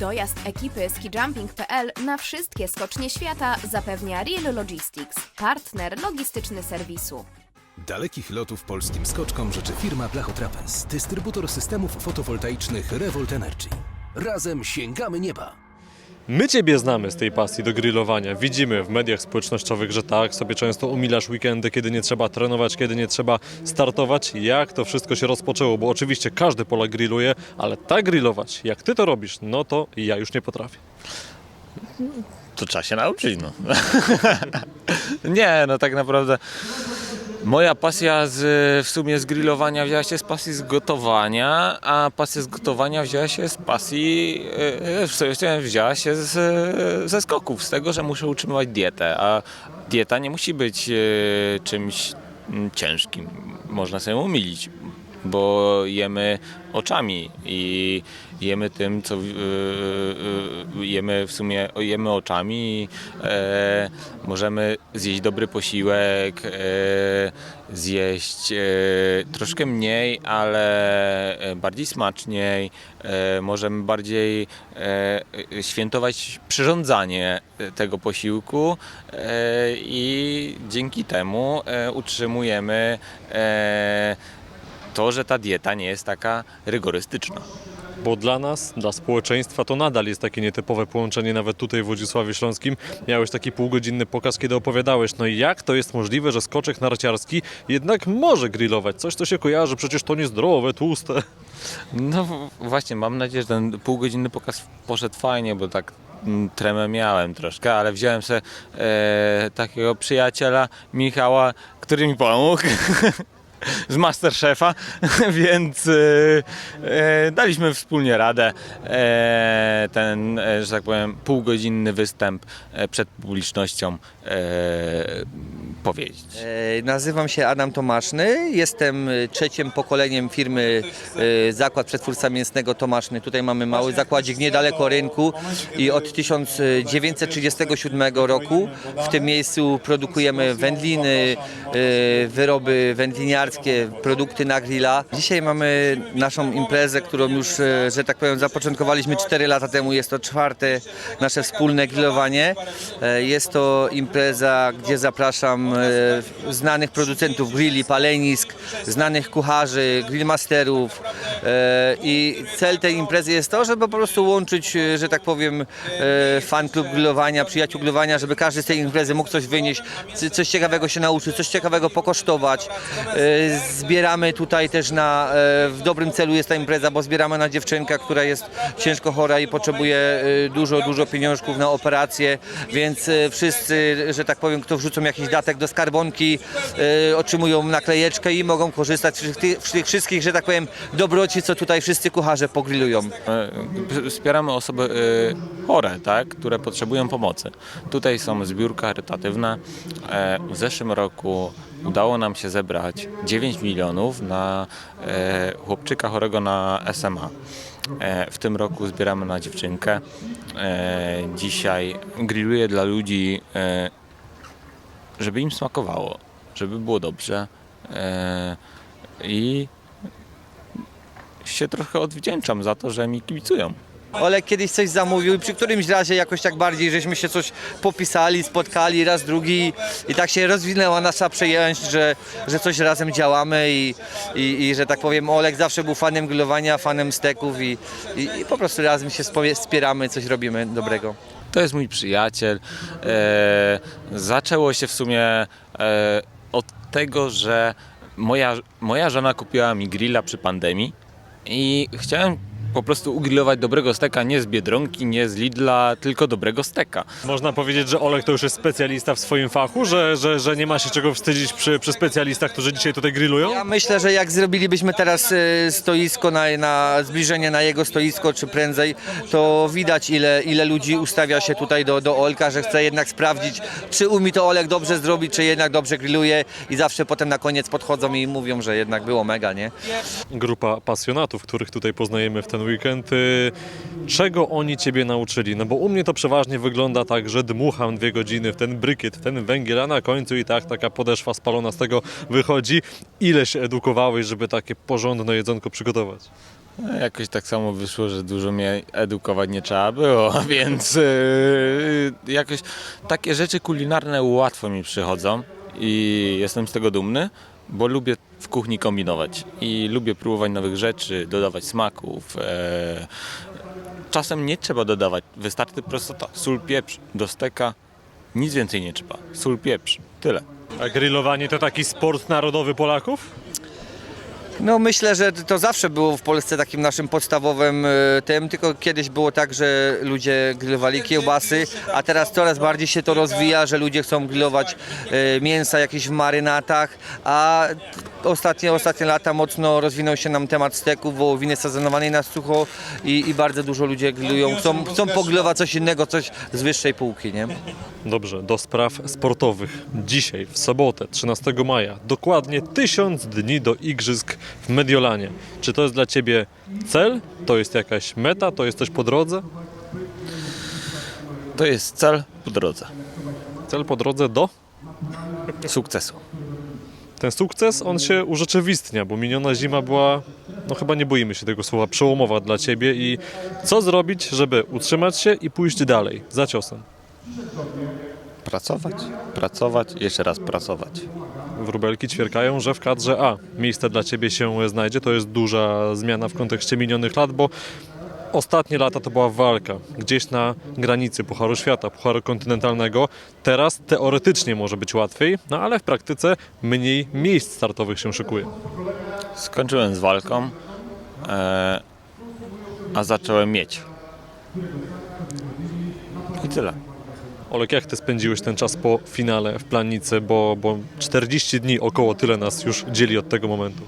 Dojazd ekipy skijumping.pl na wszystkie skocznie świata zapewnia Real Logistics, partner logistyczny serwisu. Dalekich lotów polskim skoczkom życzy firma Blachotrapez, dystrybutor systemów fotowoltaicznych Revolt Energy. Razem sięgamy nieba! My Ciebie znamy z tej pasji do grillowania. Widzimy w mediach społecznościowych, że tak, sobie często umilasz weekendy, kiedy nie trzeba trenować, kiedy nie trzeba startować. Jak to wszystko się rozpoczęło? Bo oczywiście każdy Polak grilluje, ale tak grillować, jak Ty to robisz, no to ja już nie potrafię. To trzeba się nauczyć, no. nie, no tak naprawdę moja pasja z, w sumie z grillowania wzięła się z pasji z gotowania, a pasja z gotowania wzięła się z pasji, e, w sumie wzięła się z, ze skoków, z tego, że muszę utrzymywać dietę, a dieta nie musi być e, czymś mm, ciężkim, można sobie umilić, bo jemy oczami i jemy tym, co e, e, jemy w sumie jemy oczami e, możemy zjeść dobry posiłek, e, zjeść e, troszkę mniej, ale bardziej smaczniej, możemy bardziej świętować przyrządzanie tego posiłku i dzięki temu utrzymujemy to, że ta dieta nie jest taka rygorystyczna. Bo dla nas, dla społeczeństwa to nadal jest takie nietypowe połączenie, nawet tutaj w Wodzisławiu Śląskim. Miałeś taki półgodzinny pokaz, kiedy opowiadałeś, no i jak to jest możliwe, że skoczek narciarski jednak może grillować? Coś, co się kojarzy, przecież to niezdrowe, tłuste. No właśnie, mam nadzieję, że ten półgodzinny pokaz poszedł fajnie, bo tak mm, tremę miałem troszkę, ale wziąłem sobie e, takiego przyjaciela Michała, który mi pomógł. Z Masterchefa, więc e, daliśmy wspólnie radę e, ten, e, że tak powiem, półgodzinny występ e, przed publicznością e, powiedzieć. E, Nazywam się Adam Tomaszny, jestem e, trzecim pokoleniem firmy e, Zakład Przetwórstwa Mięsnego Tomaszny. Tutaj mamy mały zakładzik niedaleko rynku i od 1937 roku w tym miejscu produkujemy wędliny, wyroby wędliniarskie, produkty na grilla. Dzisiaj mamy naszą imprezę, którą już, że tak powiem, zapoczątkowaliśmy 4 lata temu. Jest to czwarte nasze wspólne grillowanie. Jest to impreza, gdzie zapraszam znanych producentów grilli, palenisk, znanych kucharzy, grillmasterów e, i cel tej imprezy jest to, żeby po prostu łączyć, e, że tak powiem, e, fan klub grillowania, przyjaciół grillowania, żeby każdy z tej imprezy mógł coś wynieść, coś ciekawego się nauczyć, coś ciekawego pokosztować. E, Zbieramy tutaj też na, e, w dobrym celu jest ta impreza, bo zbieramy na dziewczynkę, która jest ciężko chora i potrzebuje e, dużo, dużo pieniążków na operację, więc e, wszyscy, że tak powiem, kto wrzucą jakiś datek do skarbonki, e, otrzymują naklejeczkę i mogą korzystać z tych, z tych wszystkich, że tak powiem, dobroci, co tutaj wszyscy kucharze pogrillują. E, Wspieramy osoby e, chore, tak, które potrzebują pomocy. Tutaj są zbiórka charytatywna. E, W zeszłym roku udało nam się zebrać 9 milionów na e, chłopczyka chorego na SMA. E, W tym roku zbieramy na dziewczynkę. E, Dzisiaj grilluję dla ludzi, żeby im smakowało, żeby było dobrze. E, I się trochę odwdzięczam za to, że mi kibicują. Olek kiedyś coś zamówił i przy którymś razie jakoś tak bardziej, żeśmy się coś popisali, spotkali raz, drugi i tak się rozwinęła nasza przyjaźń, że, że coś razem działamy i, i, i że tak powiem Olek zawsze był fanem grillowania, fanem steków i, i, i po prostu razem się wspieramy, coś robimy dobrego. To jest mój przyjaciel. E, zaczęło się w sumie e, od tego, że moja, moja żona kupiła mi grilla przy pandemii i chciałem po prostu ugrillować dobrego steka nie z Biedronki, nie z Lidla, tylko dobrego steka. Można powiedzieć, że Olek to już jest specjalista w swoim fachu, że, że, że nie ma się czego wstydzić przy, przy specjalistach, którzy dzisiaj tutaj grillują? Ja myślę, że jak zrobilibyśmy teraz e, stoisko na, na zbliżenie na jego stoisko, czy prędzej, to widać ile, ile ludzi ustawia się tutaj do, do Olka, że chce jednak sprawdzić, czy umie to Olek dobrze zrobić, czy jednak dobrze grilluje i zawsze potem na koniec podchodzą i mówią, że jednak było mega, nie? grupa pasjonatów, których tutaj poznajemy w ten weekend. Y, Czego oni Ciebie nauczyli? No bo u mnie to przeważnie wygląda tak, że dmucham dwie godziny w ten brykiet, w ten węgiel, a na końcu i tak taka podeszwa spalona z tego wychodzi. Ile się edukowałeś, żeby takie porządne jedzonko przygotować? No, Jakoś tak samo wyszło, że dużo mnie edukować nie trzeba było, więc yy, jakoś takie rzeczy kulinarne łatwo mi przychodzą i jestem z tego dumny, bo lubię w kuchni kombinować i lubię próbować nowych rzeczy, dodawać smaków. E, czasem nie trzeba dodawać, wystarczy prostota, sól, pieprz do steka, nic więcej nie trzeba, sól, pieprz, tyle. A grillowanie to taki sport narodowy Polaków? No myślę, że to zawsze było w Polsce takim naszym podstawowym e, tym, tylko kiedyś było tak, że ludzie grillowali kiełbasy, a teraz coraz bardziej się to rozwija, że ludzie chcą grillować e, mięsa jakieś w marynatach, a ostatnie, ostatnie lata mocno rozwinął się nam temat steków, wołowiny sezonowanej na sucho i, i bardzo dużo ludzie grillują, chcą, chcą pogrillować coś innego, coś z wyższej półki, nie? Dobrze, do spraw sportowych. Dzisiaj, w sobotę, 13 maja, dokładnie tysiąc dni do igrzysk w Mediolanie. Czy to jest dla Ciebie cel? To jest jakaś meta? To jest coś po drodze? To jest cel po drodze, Cel po drodze do? sukcesu. Ten sukces, on się urzeczywistnia, bo miniona zima była, no chyba nie boimy się tego słowa, przełomowa dla Ciebie i co zrobić, żeby utrzymać się i pójść dalej, za ciosem? Pracować, pracować, jeszcze raz pracować. Wróbelki ćwierkają, że w kadrze A miejsce dla Ciebie się znajdzie. To jest duża zmiana w kontekście minionych lat, bo ostatnie lata to była walka gdzieś na granicy Pucharu Świata, Pucharu Kontynentalnego. Teraz teoretycznie może być łatwiej, no ale w praktyce mniej miejsc startowych się szykuje. Skończyłem z walką, e, a zacząłem mieć. I tyle. Olek, jak Ty spędziłeś ten czas po finale w Planicy, bo, bo 40 dni około tyle nas już dzieli od tego momentu.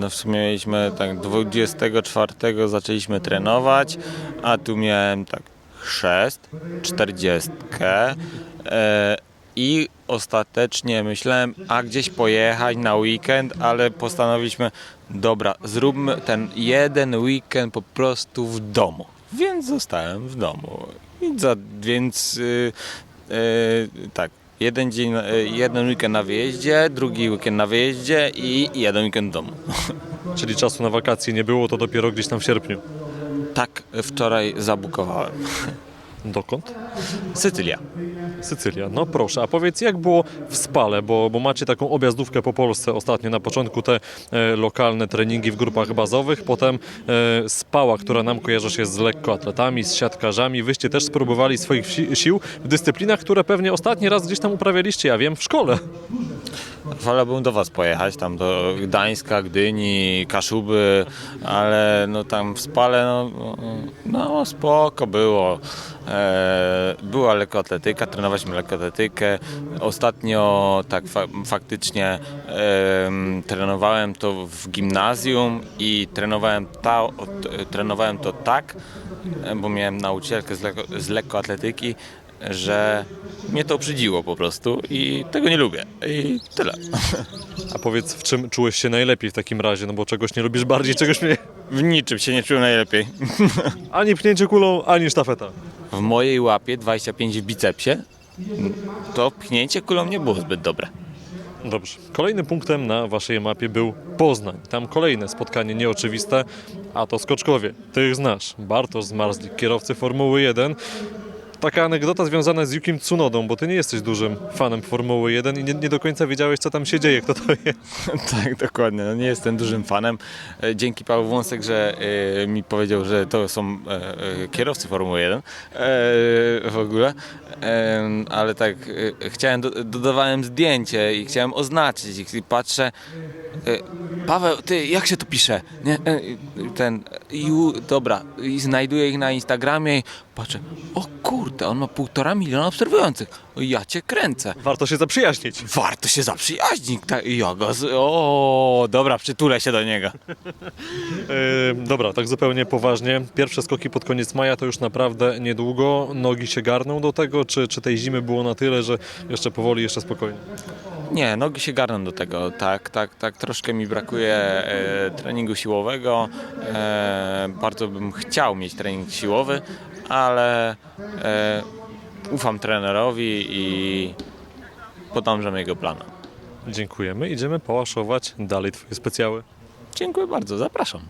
No w sumie mieliśmy tak 24 zaczęliśmy trenować, a tu miałem tak chrzest, 40 e, i ostatecznie myślałem, a gdzieś pojechać na weekend, ale postanowiliśmy, dobra, zróbmy ten jeden weekend po prostu w domu. Więc zostałem w domu. I za, więc y, y, tak, jeden dzień, y, jeden weekend na wyjeździe, drugi weekend na wyjeździe i jeden weekend w domu. Czyli czasu na wakacje nie było, to dopiero gdzieś tam w sierpniu. Tak wczoraj zabukowałem. Dokąd? Sycylia. Sycylia. No proszę, a powiedz jak było w Spale, bo, bo macie taką objazdówkę po Polsce ostatnio. Na początku te e, lokalne treningi w grupach bazowych, potem e, Spała, która nam kojarzy się z lekkoatletami, z siatkarzami. Wyście też spróbowali swoich si- sił w dyscyplinach, które pewnie ostatni raz gdzieś tam uprawialiście, ja wiem, w szkole. Wolałbym do Was pojechać, tam do Gdańska, Gdyni, Kaszuby, ale no tam w Spale, no, no spoko było. E, była lekkoatletyka, trenowaliśmy lekkoatletykę. Ostatnio tak fa faktycznie em, trenowałem to w gimnazjum i trenowałem, ta, trenowałem to tak, e, bo miałem nauczycielkę z, lekko, z lekkoatletyki, że mnie to obrzydziło po prostu i tego nie lubię. I tyle. A powiedz, w czym czułeś się najlepiej w takim razie, no bo czegoś nie lubisz bardziej, czegoś mniej. W niczym się nie czułem najlepiej. Ani pchnięcie kulą, ani sztafeta. W mojej łapie 25 w bicepsie to pchnięcie kulą nie było zbyt dobre. Dobrze. Kolejnym punktem na waszej mapie był Poznań. Tam kolejne spotkanie nieoczywiste, a to skoczkowie. Ty ich znasz. Bartosz Zmarzlik, kierowcy Formuły 1. Taka anegdota związana z Yukim Tsunodą, bo ty nie jesteś dużym fanem Formuły 1 i nie, nie do końca wiedziałeś, co tam się dzieje, kto to jest. tak, dokładnie. No, nie jestem dużym fanem. E, Dzięki Paweł Wąsek, że e, mi powiedział, że to są e, kierowcy Formuły 1 e, w ogóle. Ale tak, chciałem, do, dodawałem zdjęcie i chciałem oznaczyć i patrzę. E, Paweł, ty, jak się to pisze? Nie, e, ten, ju, dobra, i znajduję ich na Instagramie i patrzę, o kurde, on ma półtora miliona obserwujących. Ja cię kręcę. Warto się zaprzyjaźnić. Warto się zaprzyjaźnić. Tak, ja go z... O, dobra, przytulę się do niego. Yy, dobra, tak zupełnie poważnie. Pierwsze skoki pod koniec maja to już naprawdę niedługo. Nogi się garną do tego, czy, czy tej zimy było na tyle, że jeszcze powoli, jeszcze spokojnie? Nie, nogi się garną do tego. Tak, tak, tak. Troszkę mi brakuje e, treningu siłowego. E, bardzo bym chciał mieć trening siłowy, ale e, ufam trenerowi i podążam jego planom. Dziękujemy. Idziemy pałaszować dalej twoje specjały. Dziękuję bardzo, zapraszam.